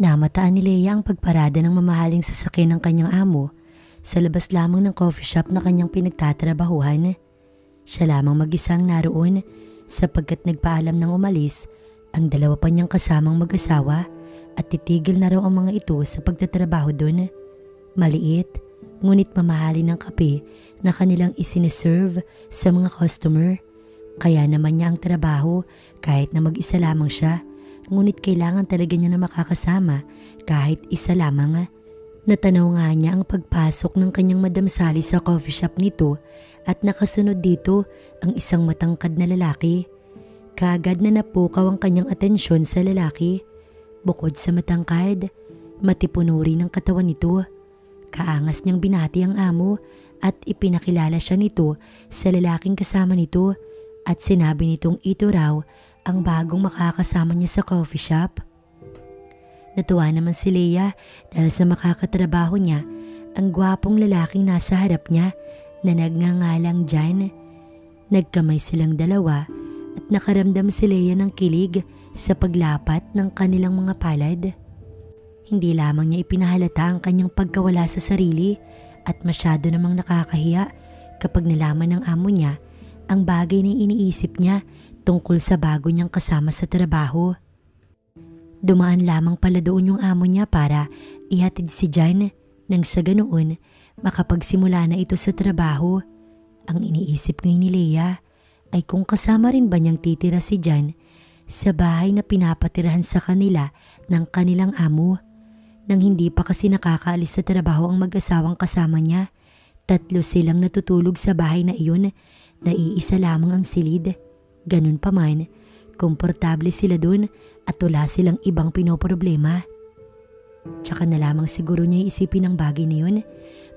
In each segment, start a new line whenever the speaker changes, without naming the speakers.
Namataan ni Leia ang pagparada ng mamahaling sasakyan ng kanyang amo sa labas lamang ng coffee shop na kanyang pinagtatrabahuhan. Siya lamang mag-isang naroon sapagkat nagpaalam ng umalis ang dalawa pa niyang kasamang mag-asawa at titigil na raw ang mga ito sa pagtatrabaho doon. Maliit, ngunit mamahalin ng kape na kanilang isineserve sa mga customer. Kaya naman niya ang trabaho kahit na mag-isa lamang siya, ngunit kailangan talaga niya na makakasama kahit isa lamang. Natanaw nga niya ang pagpasok ng kanyang Madam Sally sa coffee shop nito at nakasunod dito ang isang matangkad na lalaki. Kaagad na napukaw ang kanyang atensyon sa lalaki. Bukod sa matangkad, matipuno rin ang katawan nito. Kaangas niyang binati ang amo at ipinakilala siya nito sa lalaking kasama nito at sinabi nitong ito raw ang bagong makakasama niya sa coffee shop. Natuwa naman si Leia dahil sa makakatrabaho niya ang gwapong lalaking nasa harap niya na nagngangalang Jan. Nagkamay silang dalawa at nakaramdam si Leia ng kilig sa paglapat ng kanilang mga palad. Hindi lamang niya ipinahalata ang kanyang pagkawala sa sarili at masyado namang nakakahiya kapag nalaman ng amo niya ang bagay na iniisip niya tungkol sa bago niyang kasama sa trabaho. Dumaan lamang pala doon yung amo niya para ihatid si Jan nang sa ganoon makapagsimula na ito sa trabaho. Ang iniisip ngayon ni Leia ay kung kasama rin ba niyang titira si Jan sa bahay na pinapatirahan sa kanila ng kanilang amo. Nang hindi pa kasi nakakaalis sa trabaho ang mag-asawang kasama niya, tatlo silang natutulog sa bahay na iyon na iisa lamang ang silid. Ganun pa man, komportable sila dun at wala silang ibang pinoproblema. Tsaka na lamang siguro niya isipin ang bagay na yun.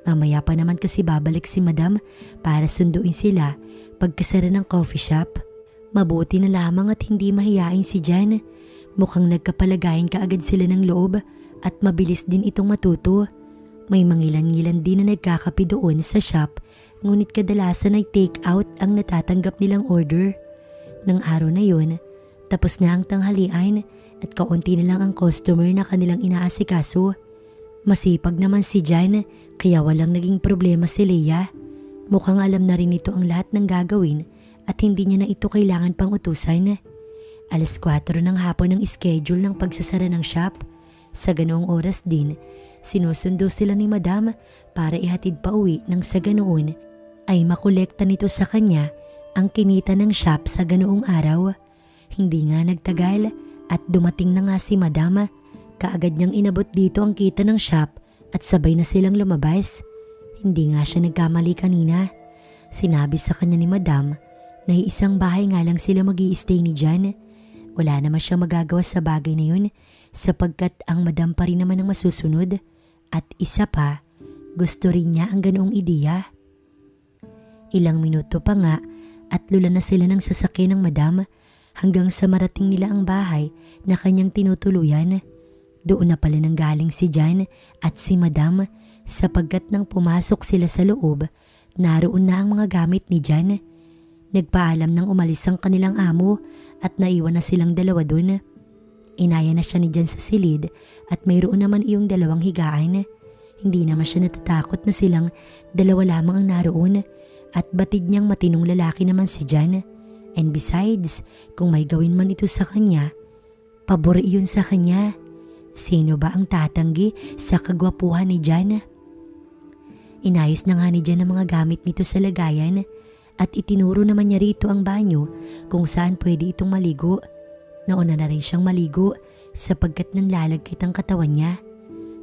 Mamaya pa naman kasi babalik si madam para sunduin sila pagkasara ng coffee shop. Mabuti na lamang at hindi mahiyain si Jan. Mukhang nagkapalagayan kaagad sila ng loob at mabilis din itong matuto. May mangilan-ngilan din na nagkakape doon sa shop ngunit kadalasan ay take out ang natatanggap nilang order. Nang araw na yun, tapos na ang tanghalian at kaunti na lang ang customer na kanilang inaasikaso. Masipag naman si Jan kaya walang naging problema si Leia. Mukhang alam na rin ito ang lahat ng gagawin at hindi niya na ito kailangan pang utusan. Alas 4 ng hapon ang schedule ng pagsasara ng shop. Sa ganoong oras din, sinusundo sila ni Madam para ihatid pa uwi nang sa ganoon ay makolekta nito sa kanya ang kinita ng shop sa ganoong araw. Hindi nga nagtagal at dumating na nga si Madam. Kaagad niyang inabot dito ang kita ng shop at sabay na silang lumabas. Hindi nga siya nagkamali kanina. Sinabi sa kanya ni Madam na isang bahay nga lang sila mag stay ni Jan. Wala naman siya magagawa sa bagay na yun sapagkat ang madam pa rin naman ang masusunod at isa pa, gusto rin niya ang ganoong ideya. Ilang minuto pa nga at lula na sila ng sasakyan ng madam hanggang sa marating nila ang bahay na kanyang tinutuluyan. Doon na pala nang galing si Jan at si madam sapagkat nang pumasok sila sa loob, naroon na ang mga gamit ni Jan. Nagpaalam nang umalis ang kanilang amo at naiwan na silang dalawa doon. Inaya na siya ni Jan sa silid at mayroon naman iyong dalawang higaan. Hindi naman siya natatakot na silang dalawa lamang ang naroon at batid niyang matinong lalaki naman si Jan. And besides, kung may gawin man ito sa kanya, pabor iyon sa kanya. Sino ba ang tatanggi sa kagwapuhan ni Jan? Inayos na nga ni Jan ang mga gamit nito sa lagayan at itinuro naman niya rito ang banyo kung saan pwede itong maligo. Nauna na rin siyang maligo sapagkat nanlalagkit ang katawan niya.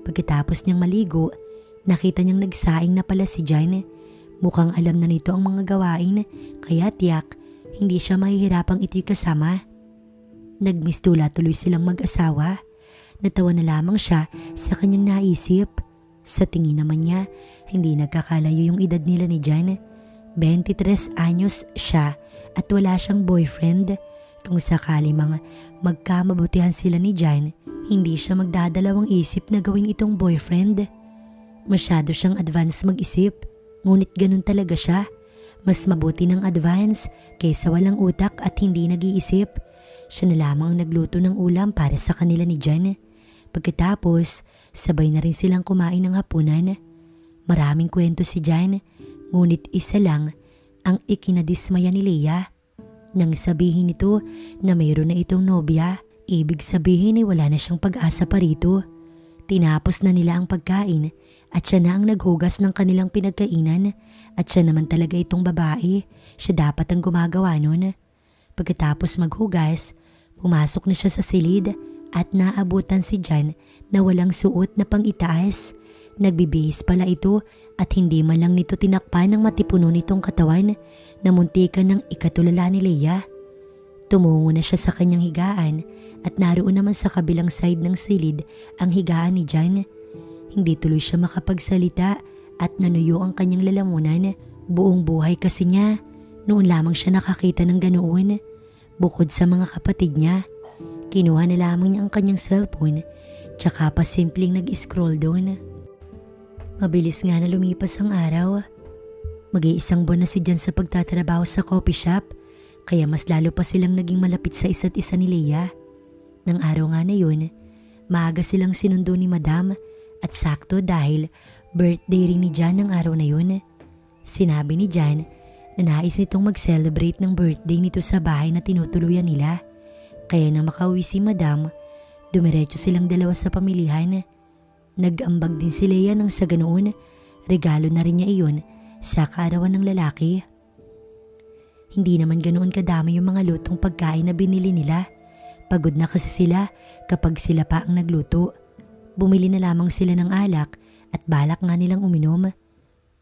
Pagkatapos niyang maligo, nakita niyang nagsaing na pala si Jan. Mukhang alam na nito ang mga gawain kaya tiyak hindi siya mahihirapang ito'y kasama. Nagmistula tuloy silang mag-asawa. Natawa na lamang siya sa kanyang naisip. Sa tingin naman niya, hindi nagkakalayo yung edad nila ni Jan. 23 anyos siya at wala siyang boyfriend. Kung sakali mga magkamabutihan sila ni Jan, hindi siya magdadalawang isip na gawin itong boyfriend. Masyado siyang advance mag-isip, ngunit ganun talaga siya. Mas mabuti ng advance kaysa walang utak at hindi nag-iisip. Siya na lamang ang nagluto ng ulam para sa kanila ni Jan. Pagkatapos, sabay na rin silang kumain ng hapunan. Maraming kwento si Jan, ngunit isa lang ang ikinadismaya ni Leah. Nang sabihin nito na mayroon na itong nobya, ibig sabihin ay wala na siyang pag-asa pa rito. Tinapos na nila ang pagkain at siya na ang naghugas ng kanilang pinagkainan at siya naman talaga itong babae. Siya dapat ang gumagawa nun. Pagkatapos maghugas, pumasok na siya sa silid at naabutan si Jan na walang suot na pang-itaas. Nagbibihis pala ito at hindi man lang nito tinakpan ng matipuno nitong katawan na muntikan ng ikatulala ni Leia. Tumungo na siya sa kanyang higaan at naroon naman sa kabilang side ng silid ang higaan ni Jan. Hindi tuloy siya makapagsalita at nanuyo ang kanyang lalamunan. Buong buhay kasi niya. Noon lamang siya nakakita ng ganoon. Bukod sa mga kapatid niya, kinuha na lamang niya ang kanyang cellphone tsaka pa simpleng nag-scroll doon. Mabilis nga na lumipas ang araw. Mag-iisang buwan na si Jan sa pagtatrabaho sa coffee shop kaya mas lalo pa silang naging malapit sa isa't isa ni Leia. Nang araw nga na yun, maaga silang sinundo ni Madam at sakto dahil birthday rin ni Jan ng araw na yun. Sinabi ni Jan na nais nitong mag-celebrate ng birthday nito sa bahay na tinutuluyan nila. Kaya nang makauwi si Madam, dumiretso silang dalawa sa pamilihan. Nag-ambag din si Leia nang sa ganoon, regalo na rin niya iyon sa kaarawan ng lalaki. Hindi naman ganoon kadami yung mga lutong pagkain na binili nila. Pagod na kasi sila kapag sila pa ang nagluto. Bumili na lamang sila ng alak at balak nga nilang uminom.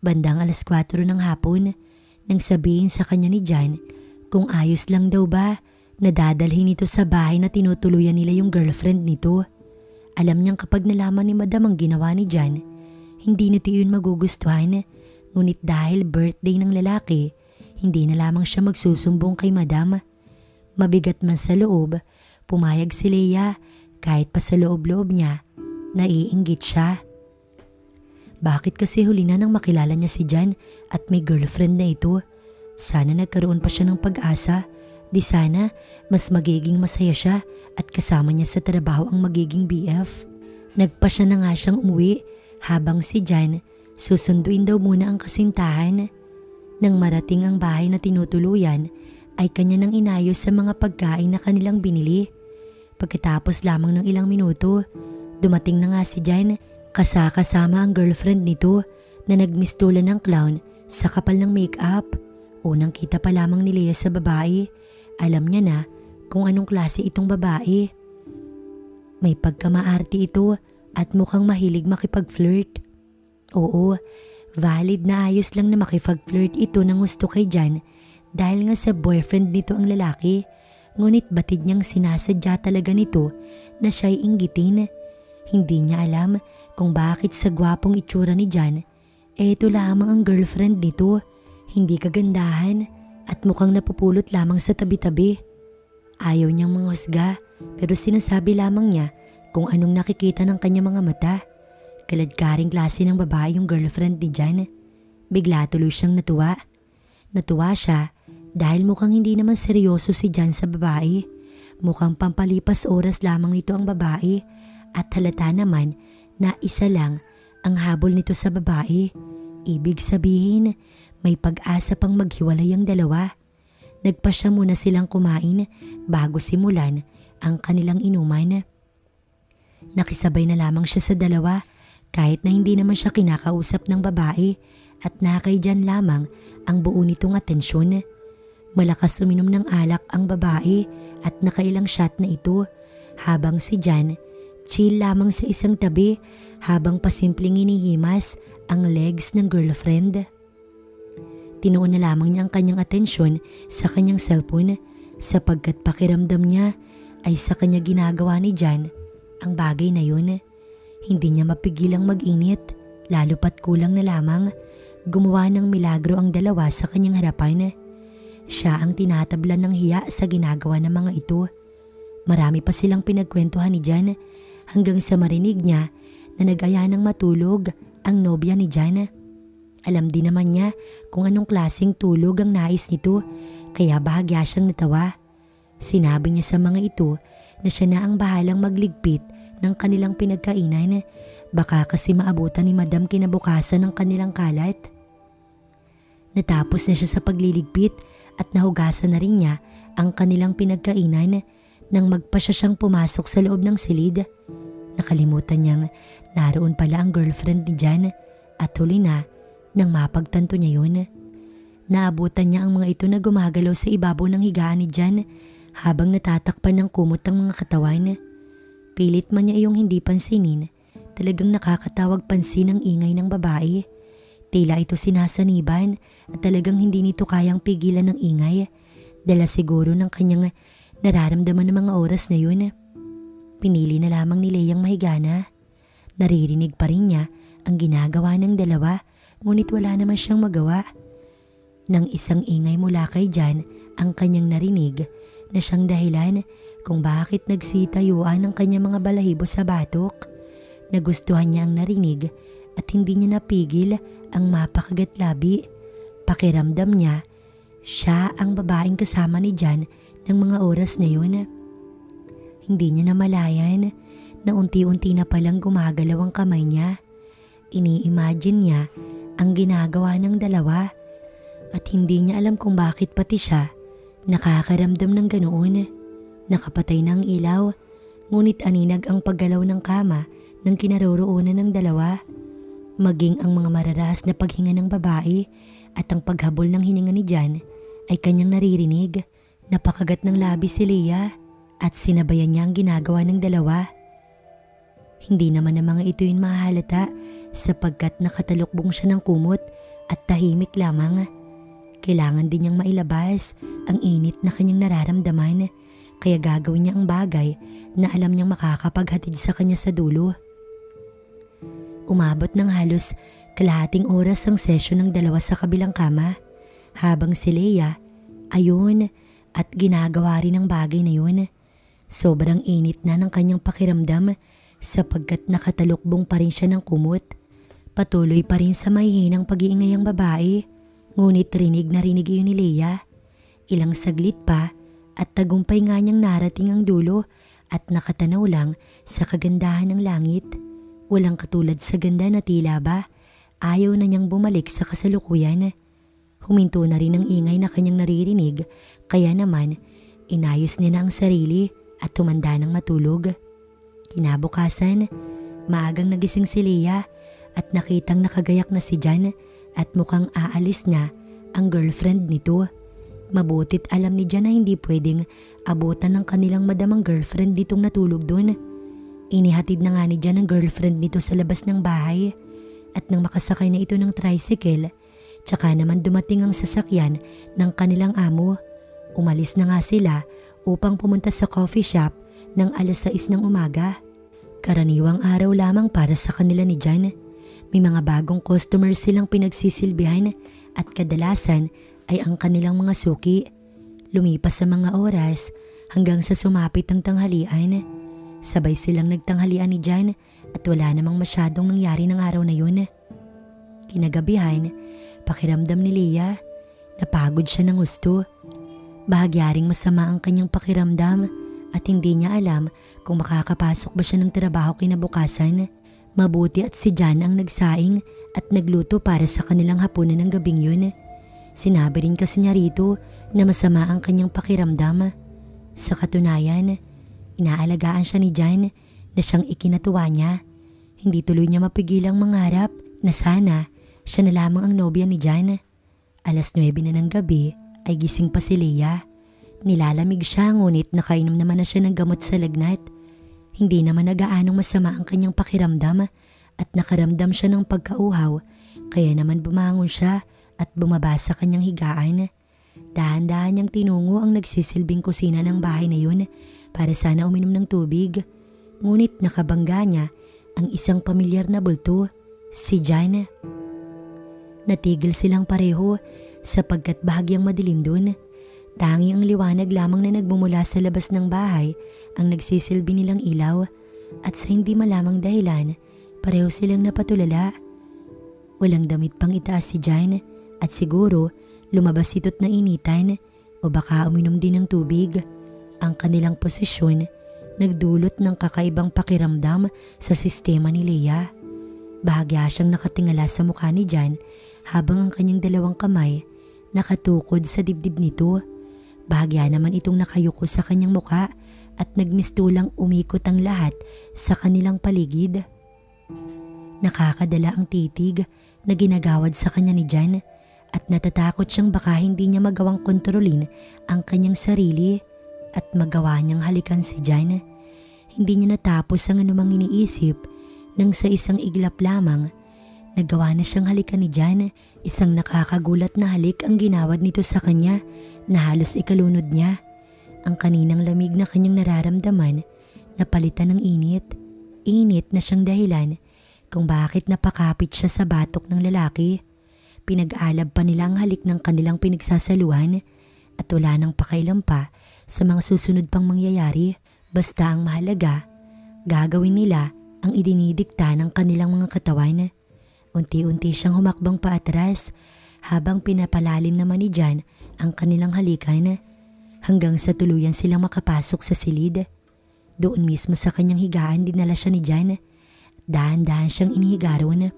Bandang alas 4 ng hapon, nang sabihin sa kanya ni Jan kung ayos lang daw ba na dadalhin ito sa bahay na tinutuluyan nila yung girlfriend nito. Alam niyang kapag nalaman ni Madam ang ginawa ni Jan, hindi nito yun magugustuhan. Ngunit dahil birthday ng lalaki, hindi na lamang siya magsusumbong kay Madam. Mabigat man sa loob, pumayag si Leia kahit pa sa loob-loob niya, naiinggit siya. Bakit kasi huli na nang makilala niya si Jan at may girlfriend na ito? Sana nagkaroon pa siya ng pag-asa. Di sana mas magiging masaya siya at kasama niya sa trabaho ang magiging BF. Nagpa siya na nga siyang umuwi habang si Jan susunduin daw muna ang kasintahan. Nang marating ang bahay na tinutuluyan ay kanya nang inayos sa mga pagkain na kanilang binili. Pagkatapos lamang ng ilang minuto, dumating na nga si Jan kasakasama ang girlfriend nito na nagmistulan ng clown sa kapal ng make-up. Unang kita pa lamang ni Lea sa babae, alam niya na kung anong klase itong babae. May pagkamaarte ito at mukhang mahilig makipag-flirt. Oo, valid na ayos lang na makipag-flirt ito ng gusto kay Jan dahil nga sa boyfriend nito ang lalaki. Ngunit batid niyang sinasadya talaga nito na siya'y inggitin. Hindi niya alam kung bakit sa gwapong itsura ni Jan, eh ito lamang ang girlfriend nito. Hindi kagandahan at mukhang napupulot lamang sa tabi-tabi. Ayaw niyang manghusga pero sinasabi lamang niya kung anong nakikita ng kanyang mga mata. Kaladkaring klase ng babae yung girlfriend ni Jan. Bigla tuloy siyang natuwa. Natuwa siya dahil mukhang hindi naman seryoso si Jan sa babae. Mukhang pampalipas oras lamang nito ang babae at halata naman na isa lang ang habol nito sa babae. Ibig sabihin, may pag-asa pang maghiwalay ang dalawa. Nagpa siya muna silang kumain bago simulan ang kanilang inuman. Nakisabay na lamang siya sa dalawa kahit na hindi naman siya kinakausap ng babae at nakay dyan lamang ang buo nitong atensyon. Malakas uminom ng alak ang babae at nakailang shot na ito habang si Jan chill lamang sa isang tabi habang pasimpleng inihimas ang legs ng girlfriend. Tinuon na lamang niya ang kanyang atensyon sa kanyang cellphone sapagkat pakiramdam niya ay sa kanya ginagawa ni Jan ang bagay na yun. Hindi niya mapigilang mag-init lalo pat kulang na lamang gumawa ng milagro ang dalawa sa kanyang harapan. Siya ang tinatablan ng hiya sa ginagawa ng mga ito. Marami pa silang pinagkwentuhan ni Jan hanggang sa marinig niya na nag-aya ng matulog ang nobya ni Jan. Alam din naman niya kung anong klaseng tulog ang nais nito kaya bahagya siyang natawa. Sinabi niya sa mga ito na siya na ang bahalang magligpit ng kanilang pinagkainan. Baka kasi maabutan ni Madam kinabukasan ng kanilang kalat. Natapos na siya sa pagliligpit at nahugasan na rin niya ang kanilang pinagkainan nang magpa siya siyang pumasok sa loob ng silid. Nakalimutan niyang naroon pala ang girlfriend ni Jan at huli na nang mapagtanto niya yun. Naabutan niya ang mga ito na gumagalaw sa ibabaw ng higaan ni Jan habang natatakpan ng kumot ang mga katawan. Pilit man niya iyong hindi pansinin, talagang nakakatawag pansin ang ingay ng babae. Tila ito sinasaniban at talagang hindi nito kayang pigilan ng ingay. Dala siguro ng kanyang nararamdaman ng mga oras na yun. Pinili na lamang ni Leang mahigana. Naririnig pa rin niya ang ginagawa ng dalawa ngunit wala naman siyang magawa. Nang isang ingay mula kay Jan ang kanyang narinig na siyang dahilan kung bakit nagsitayuan ang kanyang mga balahibo sa batok. Nagustuhan niya ang narinig at hindi niya napigil ang mapakagat labi. Pakiramdam niya, siya ang babaeng kasama ni Jan ng mga oras na yun. Hindi niya namalayan na unti-unti na palang gumagalaw ang kamay niya. Ini-imagine niya ang ginagawa ng dalawa at hindi niya alam kung bakit pati siya nakakaramdam ng ganoon. Nakapatay na ang ilaw, ngunit aninag ang paggalaw ng kama ng kinaroroonan ng dalawa. Maging ang mga mararas na paghinga ng babae at ang paghabol ng hininga ni Jan ay kanyang naririnig. Napakagat ng labi si Leah at sinabayan niya ang ginagawa ng dalawa. Hindi naman ang mga ito yung mahalata sapagkat nakatalukbong siya ng kumot at tahimik lamang. Kailangan din niyang mailabas ang init na kanyang nararamdaman kaya gagawin niya ang bagay na alam niyang makakapaghatid sa kanya sa dulo. Umabot ng halos kalahating oras ang sesyon ng dalawa sa kabilang kama habang si Leia ayun at ginagawa rin ang bagay na yun. Sobrang init na ng kanyang pakiramdam sapagkat nakatalukbong pa rin siya ng kumot. Patuloy pa rin sa mahihinang pag-iingay ang babae ngunit rinig na rinig yun ni Leia. Ilang saglit pa at tagumpay nga niyang narating ang dulo at nakatanaw lang sa kagandahan ng langit. Walang katulad sa ganda na tila ba ayaw na niyang bumalik sa kasalukuyan. Huminto na rin ang ingay na kanyang naririnig kaya naman inayos niya na ang sarili at tumanda ng matulog. Kinabukasan, maagang nagising si Leah at nakitang nakagayak na si Jan at mukhang aalis na ang girlfriend nito. Mabutit alam ni Jan na hindi pwedeng abutan ng kanilang madamang girlfriend ditong natulog doon. Inihatid na nga ni Jan ang girlfriend nito sa labas ng bahay at nang makasakay na ito ng tricycle, tsaka naman dumating ang sasakyan ng kanilang amo. Umalis na nga sila upang pumunta sa coffee shop ng alas 6 ng umaga. Karaniwang araw lamang para sa kanila ni Jan. May mga bagong customers silang pinagsisilbihan at kadalasan ay ang kanilang mga suki. Lumipas sa mga oras hanggang sa sumapit ang tanghalian. Sabay silang nagtanghalian ni Jan at wala namang masyadong nangyari ng araw na yun. Kinagabihan, pakiramdam ni Leah, napagod siya ng gusto. Bahagyaring masama ang kanyang pakiramdam at hindi niya alam kung makakapasok ba siya ng trabaho kinabukasan. Mabuti at si Jan ang nagsaing at nagluto para sa kanilang hapunan ng gabing yun. Sinabi rin kasi niya rito na masama ang kanyang pakiramdam. Sa katunayan, inaalagaan siya ni Jan na siyang ikinatuwa niya. Hindi tuloy niya mapigilang mangarap na sana siya na lamang ang nobya ni Jan. Alas 9 na ng gabi ay gising pa si Leah. Nilalamig siya ngunit nakainom naman na siya ng gamot sa lagnat. Hindi naman nagaanong masama ang kanyang pakiramdam at nakaramdam siya ng pagkauhaw kaya naman bumangon siya at bumaba sa kanyang higaan. Dahan-dahan niyang tinungo ang nagsisilbing kusina ng bahay na yun para sana uminom ng tubig. Ngunit nakabangga niya ang isang pamilyar na bulto, si Jan. Natigil silang pareho sapagkat bahagyang madilim doon. Tangi ang liwanag lamang na nagmumula sa labas ng bahay ang nagsisilbi nilang ilaw at sa hindi malamang dahilan, pareho silang napatulala. Walang damit pang itaas si Jan at siguro lumabas ito't na initan o baka uminom din ng tubig. Ang kanilang posisyon nagdulot ng kakaibang pakiramdam sa sistema ni Leia. Bahagya siyang nakatingala sa mukha ni Jan habang ang kanyang dalawang kamay nakatukod sa dibdib nito. Bahagya naman itong nakayuko sa kanyang mukha at nagmistulang umikot ang lahat sa kanilang paligid. Nakakadala ang titig na ginagawad sa kanya ni Jan at natatakot siyang baka hindi niya magawang kontrolin ang kanyang sarili at magawa niyang halikan si Jan. Hindi niya natapos ang anumang iniisip nang sa isang iglap lamang nagawa na siyang halikan ni Jan. Isang nakakagulat na halik ang ginawad nito sa kanya na halos ikalunod niya. Ang kaninang lamig na kanyang nararamdaman napalitan ng init. Init na siyang dahilan kung bakit napakapit siya sa batok ng lalaki. Pinag-alab pa nila ang halik ng kanilang pinagsasaluhan at wala nang pakailan pa sa mga susunod pang mangyayari. Basta ang mahalaga, gagawin nila ang idinidikta ng kanilang mga katawan. Unti-unti siyang humakbang paatras habang pinapalalim naman ni Jan ang kanilang halikan hanggang sa tuluyan silang makapasok sa silid. Doon mismo sa kanyang higaan dinala siya ni Jan Dahan-dahan siyang inihiga ron.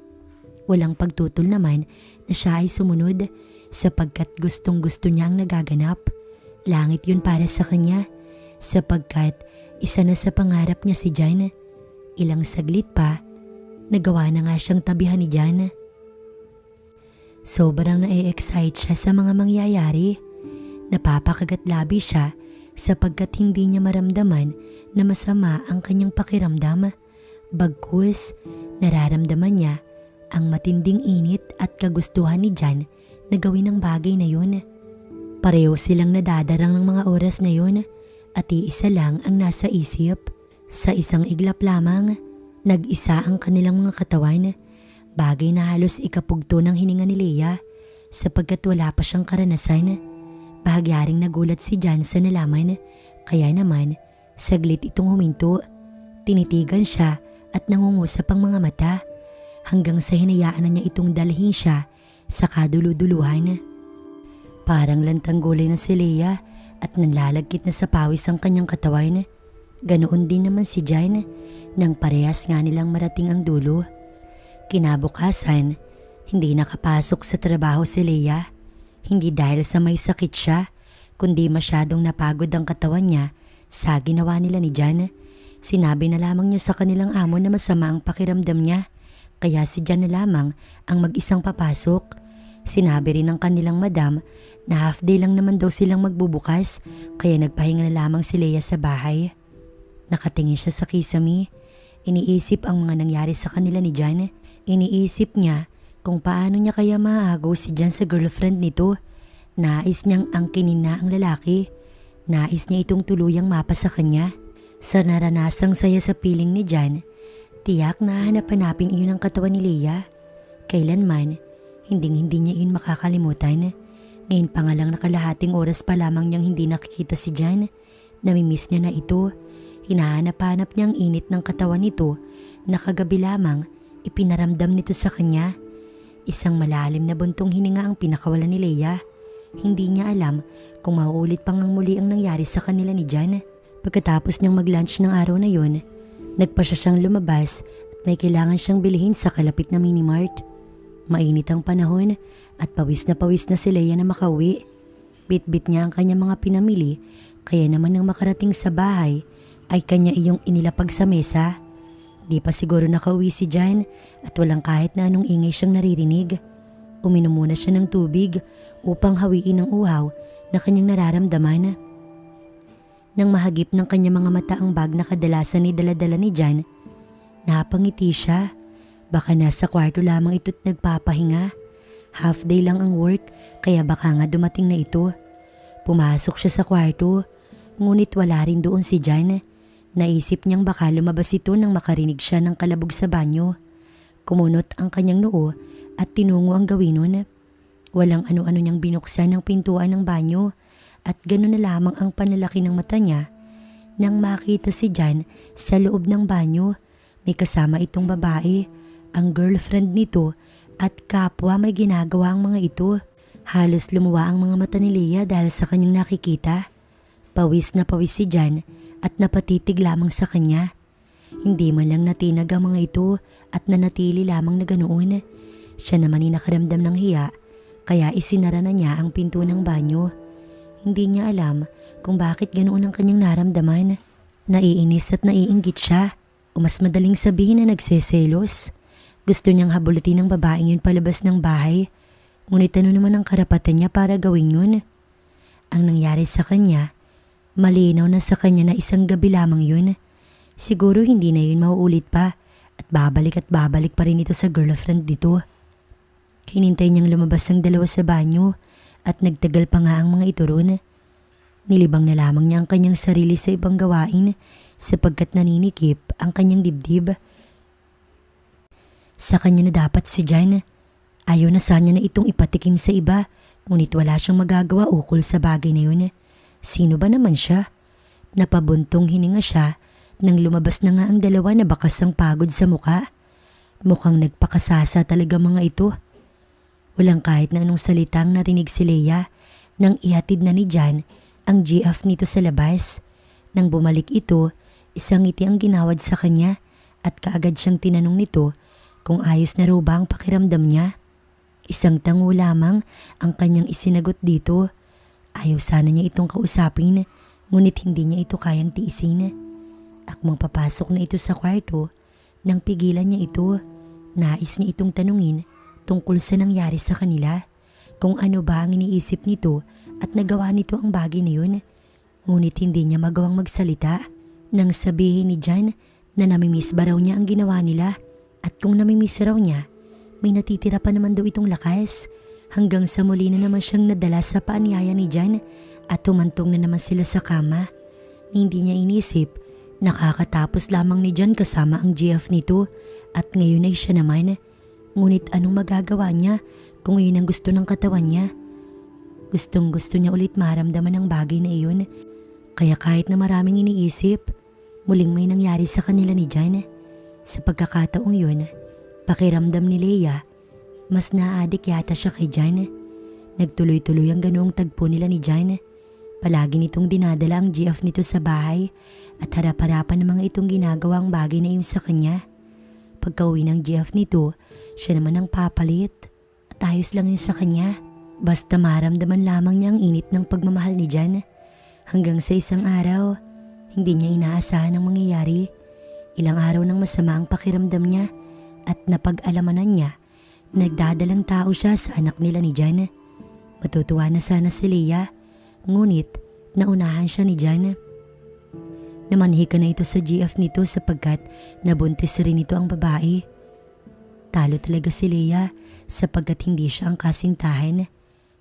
Walang pagtutol naman na siya ay sumunod sapagkat gustong gusto niya ang nagaganap. Langit yun para sa kanya sapagkat isa na sa pangarap niya si Jan. Ilang saglit pa, nagawa na nga siyang tabihan ni Jan. Sobrang na-excite siya sa mga mangyayari. Napapakagat labi siya sapagkat hindi niya maramdaman na masama ang kanyang pakiramdam. Bagkus, nararamdaman niya ang matinding init at kagustuhan ni Jan na gawin ang bagay na yun. Pareho silang nadadarang ng mga oras na yun at iisa lang ang nasa isip. Sa isang iglap lamang, nag-isa ang kanilang mga katawan. Bagay na halos ikapugto ng hininga ni Leia sapagkat wala pa siyang karanasan. Bahagyaring nagulat si Jan sa nalaman kaya naman saglit itong huminto. Tinitigan siya at nangungusap ang mga mata hanggang sa hinayaan na niya itong dalhin siya sa kaduluduluhan. Parang lantang gulay na si Leia at nanlalagkit na sa pawis ang kanyang katawan. Ganoon din naman si Jan nang parehas nga nilang marating ang dulo. Kinabukasan, hindi nakapasok sa trabaho si Leia. Hindi dahil sa may sakit siya, kundi masyadong napagod ang katawan niya sa ginawa nila ni Jan. Sinabi na lamang niya sa kanilang amo na masama ang pakiramdam niya, kaya si Jan na lamang ang mag-isang papasok. Sinabi rin ng kanilang madam na half day lang naman daw silang magbubukas, kaya nagpahinga na lamang si Leia sa bahay. Nakatingin siya sa kisame. Iniisip ang mga nangyari sa kanila ni Jan. Iniisip niya kung paano niya kaya maaagaw si Jan sa girlfriend nito. Nais niyang angkinin na ang lalaki. Nais niya itong tuluyang mapa sa kanya. Sa naranasang saya sa piling ni Jan, tiyak na hanap-hanapin iyon ang katawan ni Leia. Kailanman, hinding-hindi niya iyon makakalimutan. Ngayon pa nga lang nakalahating oras pa lamang niyang hindi nakikita si Jan. Namimiss niya na ito. Hinahanap-hanap niya ang init ng katawan nito na kagabi lamang ipinaramdam nito sa kanya. Isang malalim na buntong hininga ang pinakawalan ni Leia. Hindi niya alam kung mauulit pang ang muli ang nangyari sa kanila ni Jan. Pagkatapos niyang mag-lunch ng araw na yun, nagpa siya siyang lumabas at may kailangan siyang bilhin sa kalapit na minimart. Mainit ang panahon at pawis na pawis na si Leia na makauwi. Bit-bit niya ang kanyang mga pinamili kaya naman nang makarating sa bahay ay kanya iyong inilapag sa mesa. Di pa siguro nakauwi si Jan at walang kahit na anong ingay siyang naririnig. Uminom muna siya ng tubig upang hawiin ang uhaw na kanyang nararamdaman. Nang mahagip ng kanyang mga mata ang bag na kadalasan ni daladala ni Jan, napangiti siya. Baka nasa kwarto lamang ito't nagpapahinga. Half day lang ang work kaya baka nga dumating na ito. Pumasok siya sa kwarto ngunit wala rin doon si Jan. Naisip niyang baka lumabas ito nang makarinig siya ng kalabog sa banyo. Kumunot ang kanyang noo at tinungo ang gawin nun. Walang ano-ano niyang binuksan ng pintuan ng banyo at gano'n na lamang ang panlalaki ng mata niya nang makita si Jan sa loob ng banyo. May kasama itong babae, ang girlfriend nito at kapwa may ginagawa ang mga ito. Halos lumuwa ang mga mata ni Leia dahil sa kanyang nakikita. Pawis na pawis si Jan at napatitig lamang sa kanya. Hindi man lang natinag ang mga ito at nanatili lamang na ganoon. Siya naman ay nakaramdam ng hiya kaya isinara na niya ang pinto ng banyo. Hindi niya alam kung bakit ganoon ang kanyang naramdaman. Naiinis at naiinggit siya o mas madaling sabihin na nagseselos. Gusto niyang habulutin ng babaeng yun palabas ng bahay ngunit ano naman ang karapatan niya para gawin yun? Ang nangyari sa kanya, malinaw na sa kanya na isang gabi lamang yun. Siguro hindi na yun mauulit pa at babalik at babalik pa rin ito sa girlfriend dito. Hinintay niyang lumabas ang dalawa sa banyo at nagtagal pa nga ang mga ito roon. Nilibang na lamang niya ang kanyang sarili sa ibang gawain sapagkat naninikip ang kanyang dibdib. Sa kanya na dapat si Jan. Ayaw na sana na itong ipatikim sa iba ngunit wala siyang magagawa ukol sa bagay na yun. Sino ba naman siya? Napabuntong hininga siya nang lumabas na nga ang dalawa na bakas ang pagod sa muka. Mukhang nagpakasasa talaga mga ito. Walang kahit na anong salitang narinig si Leia nang ihatid na ni Jan ang GF nito sa labas. Nang bumalik ito, isang ngiti ang ginawad sa kanya at kaagad siyang tinanong nito kung ayos na raw ba ang pakiramdam niya. Isang tango lamang ang kanyang isinagot dito. Ayaw sana niya itong kausapin, ngunit hindi niya ito kayang tiisin. Akmang papasok na ito sa kwarto, nang pigilan niya ito, nais niya itong tanungin tungkol sa nangyari sa kanila, kung ano ba ang iniisip nito at nagawa nito ang bagay na yun. Ngunit hindi niya magawang magsalita nang sabihin ni Jan na namimiss ba raw niya ang ginawa nila at kung namimiss raw niya, may natitira pa naman daw itong lakas. Hanggang sa muli na naman siyang nadala sa paanyaya ni Jan at tumantong na naman sila sa kama. Hindi niya inisip, nakakatapos lamang ni Jan kasama ang GF nito at ngayon ay siya naman. Ngunit anong magagawa niya kung iyon ang gusto ng katawan niya? Gustong gusto niya ulit maramdaman ang bagay na iyon. Kaya kahit na maraming iniisip, muling may nangyari sa kanila ni Jan. Sa pagkakataong yun, pakiramdam ni Leia, mas naadik yata siya kay Jan. Nagtuloy-tuloy ang ganoong tagpo nila ni Jan. Palagi nitong dinadala ang GF nito sa bahay at harap-harapan ng mga itong ginagawa ang bagay na iyon sa kanya. Pagka-uwi ng GF nito, siya naman ang papalit at ayos lang yun sa kanya. Basta maramdaman lamang niya ang init ng pagmamahal ni Jan. Hanggang sa isang araw, hindi niya inaasahan ang mangyayari. Ilang araw nang masama ang pakiramdam niya at napag-alamanan niya, nagdadalang tao siya sa anak nila ni Jan. Matutuwa na sana si Leia, ngunit naunahan siya ni Jan. Namanhika na ito sa GF nito sapagkat nabuntis rin ito ang babae. Talo talaga si Leia sapagkat hindi siya ang kasintahan.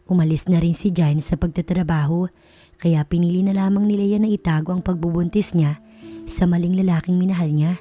Umalis na rin si Jan sa pagtatrabaho kaya pinili na lamang ni Leia na itago ang pagbubuntis niya sa maling lalaking minahal niya.